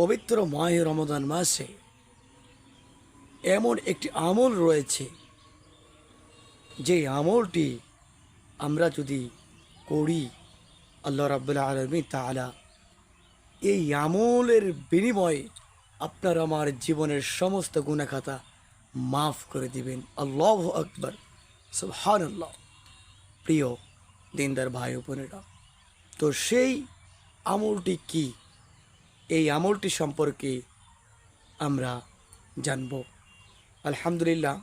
পবিত্র মাহে রমদান মাসে এমন একটি আমল রয়েছে, যে আমলটি আমরা যদি করি, আল্লাহ রাবুল্লাহ আলমী তালা এই আমলের বিনিময়ে আপনার আমার জীবনের সমস্ত গুণাখাতা মাফ করে দিবেন। আল্লাহ আকবর। সুবহান আল্লাহ প্রিয় দিনদার ভাই বোনেরা, তো সেই আমলটি কি? এই আমলটি সম্পর্কে আমরা জানব। আলহামদুলিল্লাহ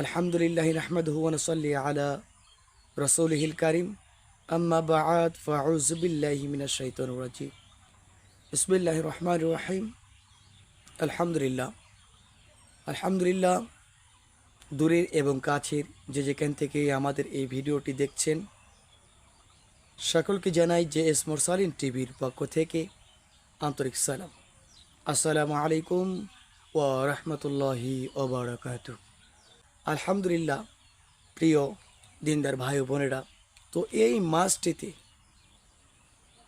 আলহামদুলিল্লাহ রহমদ হুয়ানসল্লি আলা রসৌলহিল কারিম। আম্মা বাআদ ফাউজুবিল্লাহি মিনাশ শাইতানির রাজিম। বিসমিল্লাহির রহমানির রহিম। আলহামদুলিল্লাহ আলহামদুলিল্লাহ, দূরের এবং কাছের যে যেখান থেকে আমাদের এই ভিডিওটি দেখছেন, সকলকে জানাই যে এস মোরসালিন টিভির পক্ষ থেকে আন্তরিক সালাম। আসসালামু আলাইকুম ও রহমতুল্লাহি আলহামদুলিল্লাহ, প্রিয় দিনদার ভাই বোনেরা, তো এই মাসটিতে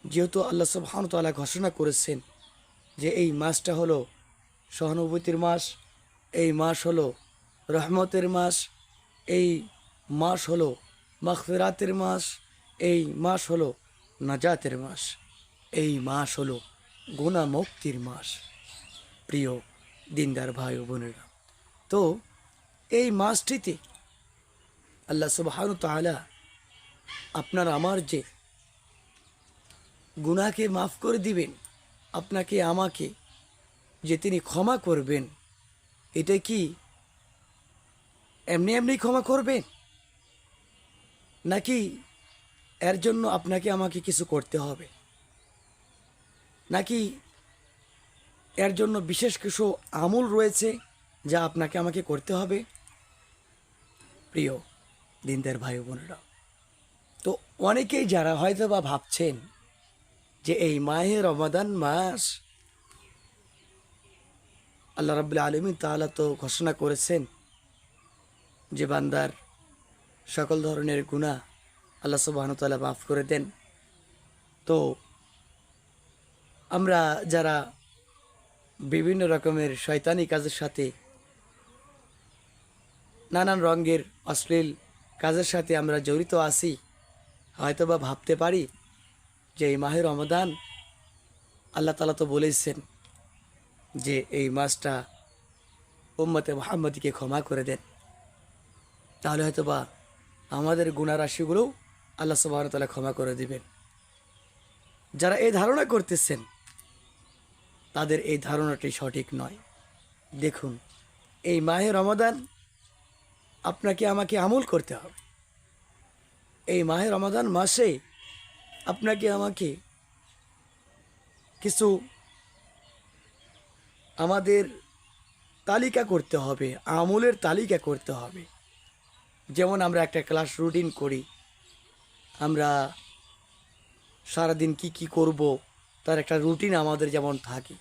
যেহেতু আল্লাহ সুবহানতালা ঘোষণা করেছেন যে এই মাসটা হলো সহানুভূতির মাস, এই মাস হলো রহমতের মাস, এই মাস হলো মাগফিরাতের মাস, এই মাস হলো নাজাতের মাস, এই মাস হলো গুণা মুক্তির মাস। প্রিয় দিনদার ভাই ও বোনেরা, তো এই মাসটিতে আল্লাহ সুবাহান তালা আপনার আমার যে গুনাকে মাফ করে দিবেন, আপনাকে, আমাকে যে তিনি ক্ষমা করবেন, এটা কি এমনি এমনি ক্ষমা করবেন? নাকি এর জন্য আপনাকে, আমাকে কিছু করতে হবে? নাকি এর জন্য বিশেষ কিছু আমল রয়েছে যা আপনাকে আমাকে করতে হবে? প্রিয় দিনদার ভাই বোনেরা, তো অনেকেই যারা হয়তো বা ভাবছেন যে এই মাহে রমাদান মাস আল্লাহ রাবুল্লাহ আলমী তাহলে তো ঘোষণা করেছেন যে বান্দার সকল ধরনের গুণা আল্লাহ সুবাহতালা মাফ করে দেন। তো আমরা যারা বিভিন্ন রকমের শয়তানি কাজের সাথে, নানান রঙের অশ্লীল কাজের সাথে আমরা জড়িত আছি হয়তো বা ভাবতে পারি যে এই মাহের রমদান আল্লাহ তালা তো বলেছেন যে এই মাসটা উম্মতে মোহাম্মদকে ক্ষমা করে দেন। তাহলে হয়তো বা আমাদের গুণারাশিগুলোও আল্লাহ সুবাহতালা ক্ষমা করে দিবেন। যারা এই ধারণা করতেছেন তাদের এই ধারণাটি সঠিক নয়। দেখুন, এই মাহে রমাদান আপনাকে আমাকে আমল করতে হবে। এই মাহে রমাদান মাসে আপনাকে আমাকে কিছু আমাদের তালিকা করতে হবে, আমলের তালিকা করতে হবে। যেমন আমরা একটা ক্লাস রুটিন করি, আমরা সারাদিন কি কি করব তার একটা রুটিন আমাদের যেমন থাকে।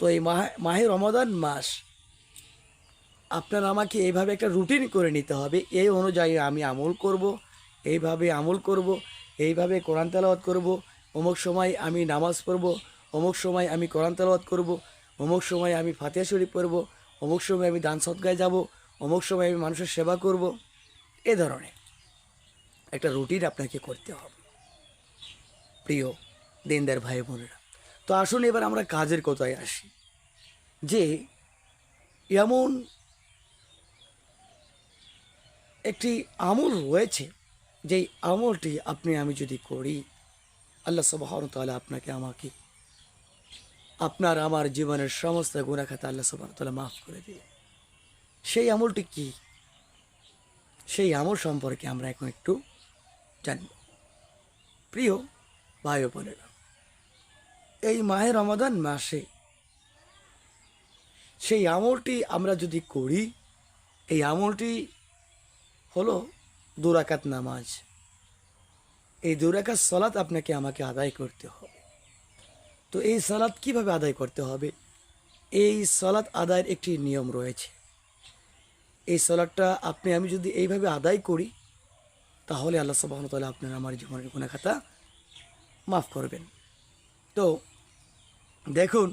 তো এই মাহে মাহে রমাদান মাস, আপনার আমাকে এইভাবে একটা রুটিন করে নিতে হবে। এই অনুযায়ী আমি আমল করব, এইভাবে আমল করব, এইভাবে কোরআন তেলাওয়াত করব। অমুক সময় আমি নামাজ পড়ব, অমুক সময় আমি কোরআন তেলাওয়াত করব, অমুক সময় আমি ফাতিয়া শরীফ পড়ব, অমুক সময় আমি দান সৎগায় যাব, অমুক সময় আমি মানুষের সেবা করব। এ ধরনের একটা রুটিন আপনাকে করতে হবে। প্রিয় দিনদার ভাই বোনেরা। তো আসুন এবার আমরা কাজের কথায় আসি। যে এমন একটি আমল রয়েছে, যেই আমলটি আপনি, আমি যদি করি, আল্লাহ সবহান তাহলে আপনাকে, আমাকে, আপনার, আমার জীবনের সমস্ত গুণাখাতা আল্লাহ সবহান তাহলে মাফ করে দিয়ে সেই আমলটি কি? সেই আমল সম্পর্কে আমরা এখন একটু জানব। প্রিয় ভাই বোনেরা এই মাহে রমাদান মাসে। সেই আমলটি আমরা যদি করি, এই আমলটি হলো দুরাকাত নামাজ। এই দুরাকাত সলাৎ আপনাকে আমাকে আদায় করতে হবে। তো এই সালাত কীভাবে আদায় করতে হবে? এই সলাৎ আদায়ের একটি নিয়ম রয়েছে। এই সলাটটা আপনি, আমি যদি এইভাবে আদায় করি, তাহলে আল্লাহ সবাহন তাহলে আপনার আমার জীবনের কোনো গুণাখাতা মাফ করবেন। তো দেখুন,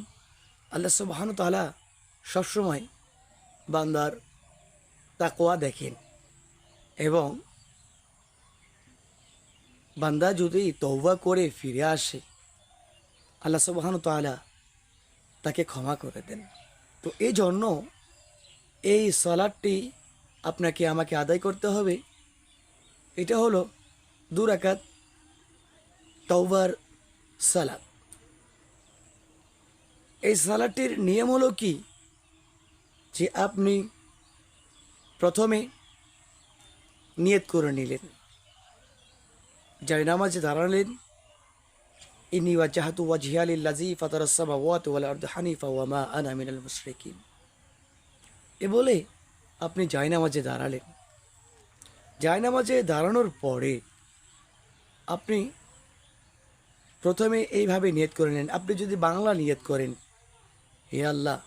আল্লাহ সুবাহান তালা সবসময় বান্দার তাকোয়া দেখেন এবং বান্দা যদি তৌবা করে ফিরে আসে, আল্লাহ সুবাহান তালা তাকে ক্ষমা করে দেন। তো এই জন্য এই সলাদটি আপনাকে আমাকে আদায় করতে হবে। এটা হলো দু রাকাত তৌবার সালাদ। এই সালাদটির নিয়ম হলো কি? যে আপনি প্রথমে নিয়ত করে নিলেন। যাই নামাজে দাঁড়ালেন ইনি ওয়াজাহাতু ওয়াজহিয়ালিল্লাজি ফাতার সামাওয়াত ওয়াল আরদ হানিফা ওয়া মা আনা মিনাল মুশরিকিন। এ বলে আপনি জায়নামাজে দাঁড়ালেন। জায়নামাজে দাঁড়ানোর পরে আপনি প্রথমে এইভাবে নিয়ত করে নেন। আপনি যদি বাংলা নিয়ত করেন হে আল্লাহ,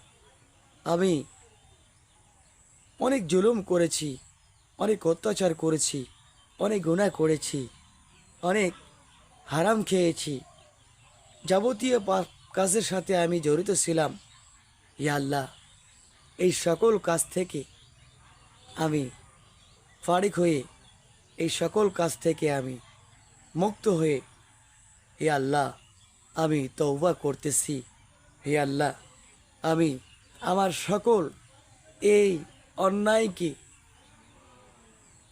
আমি অনেক জুলুম করেছি, অনেক অত্যাচার করেছি, অনেক গুণা করেছি, অনেক হারাম খেয়েছি। যাবতীয় কাজের সাথে আমি জড়িত ছিলাম। ইয়া আল্লাহ, এই সকল কাজ থেকে আমি ফারিক হয়ে, এই সকল কাজ থেকে আমি মুক্ত হয়ে, হে আল্লাহ, আমি তৌবা করতেছি। হে আল্লাহ আমি, আমার সকল এই অন্যায়কে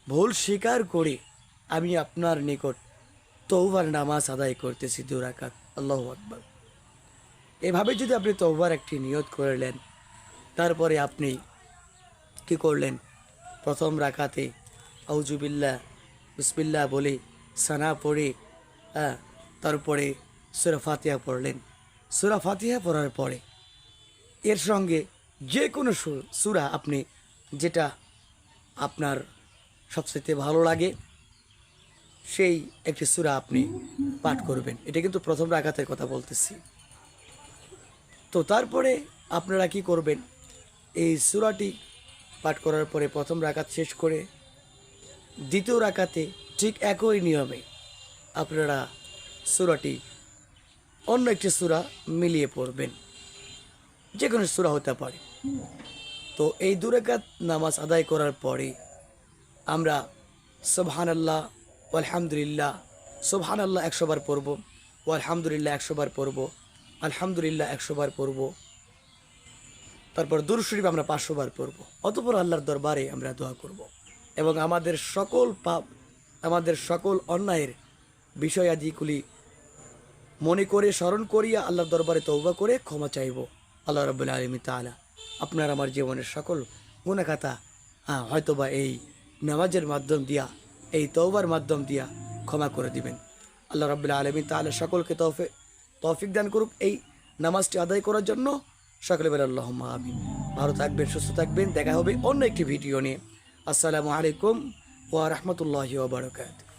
ভুল স্বীকার করে আমি আপনার নিকট তৌবার নামাজ আদায় করতেছি দুরাকাত আল্লাহ আকবর। এভাবে যদি আপনি তৌবার একটি নিয়ত করলেন তারপরে আপনি কি করলেন? প্রথম রাখাতে আউজুবিল্লা বিসমিল্লা বলে সানা পড়ে হ্যাঁ তারপরে সুরা ফাতিহা পড়লেন। সুরা ফাতিহা পড়ার পরে এর সঙ্গে যে কোনো সূরা আপনি, যেটা আপনার সবচেয়ে ভালো লাগে, সেই একটি সূরা আপনি পাঠ করবেন। এটা কিন্তু প্রথম রাখাতের কথা বলতেছি। তো তারপরে আপনারা কি করবেন, এই সূরাটি পাঠ করার পরে প্রথম রাকাত শেষ করে দ্বিতীয় রাকাতে ঠিক একই নিয়মে আপনারা সূরাটি অন্য একটি সূরা মিলিয়ে পড়বেন। যে কোনো সূরা হতে পারে। তো এই দুরাকাত নামাজ আদায় করার পরে আমরা সোবহান আল্লাহ আলহামদুলিল্লাহ সোবহান আল্লাহ একশো বার পড়ব ও আলহামদুলিল্লাহ একশো বার পড়ব, আলহামদুলিল্লাহ একশো বার পড়ব, তারপর দুর আমরা পাঁচশো বার পড়ব, অতপর আল্লাহর দরবারে আমরা দোয়া করব। এবং আমাদের সকল পাপ, আমাদের সকল অন্যায়ের বিষয়াদিগুলি মনে করে, স্মরণ করিয়া আল্লাহর দরবারে তৌবা করে ক্ষমা চাইব। আল্লাহ রবুল্লা আলমী তালা আপনার আমার জীবনের সকল গুণাখাতা হ্যাঁ হয়তোবা এই নামাজের মাধ্যম দিয়া, এই তৌবার মাধ্যম দিয়া ক্ষমা করে দিবেন। আল্লাহ রবুল্লা আলমী তাহলে সকলকে তৌফে তৌফিক দান করুক এই নামাজটি আদায় করার জন্য। সকলে বের আল্লাহ আমিন। ভালো থাকবেন, সুস্থ থাকবেন। দেখা হবে অন্য একটি ভিডিও নিয়ে। আসসালামু আলাইকুম ওয়া রহমতুল্লাহি ওয়া বারাকাতুহু।